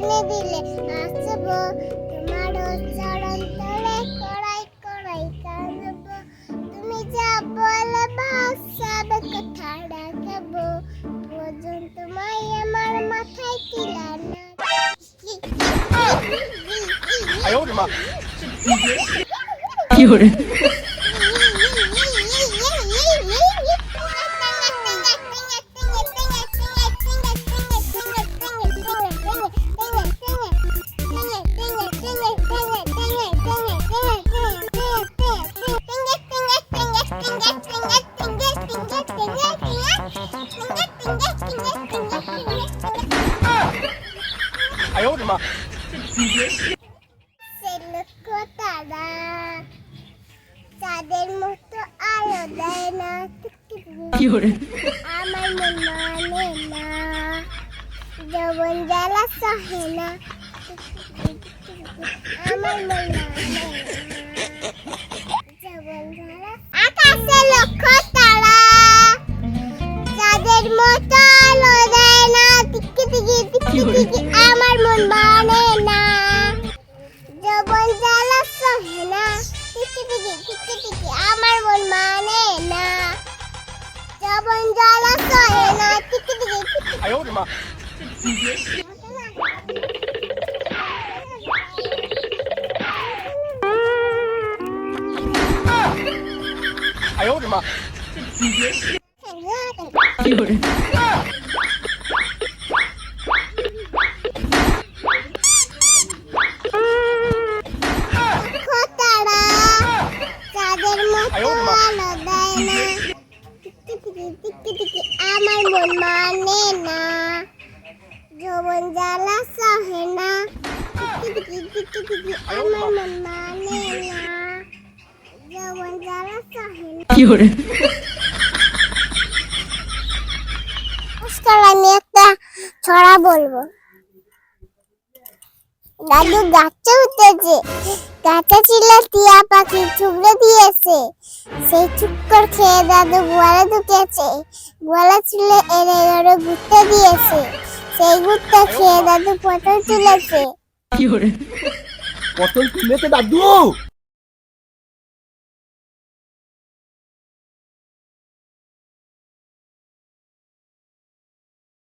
এনে দিলে আসব তোমার চরণ কড়াই কড়াই কাঁদব তুমি যা বলবা সব কথা রাখব ভোজন তোমায় আমার মাথায় কিলা না কি হরে তারা তাদের মতো আলো দেয় না। 有人，আমার মন মানে না। যৌবন জ্বালা সহে না। আমার মন মানে আকাশে লক্ষ্য তারা যাদের মতো আলো দেয় না। টিকি টিকি আমার মন মানে না যখন জ্বালাস হেনা পিটি পিটি পিটি পিটি আমার মন মানে না যখন জ্বালাস হেনা পিটি পিটি পিটি 아이 오리마 আমার মন মানে না। যৌবন জ্বালা সহে না। আমার মন মানে না। যৌবন জ্বালা সহে না আমি একটা ছড়া বলব। দাদু গাছে উঠেছে। গাছে ছিল টিয়া পাখি ছুবড়ে দিয়েছে। সেই চুক্কর খেয়ে দাদু গোয়ালে ঢুকেছে। গোয়ালে চুলে এনে এড়ে ঘুরতে দিয়েছে। সেই ঘুরতে খেয়ে দাদু পটল তুলেছে，পটল তুলেছে দাদু?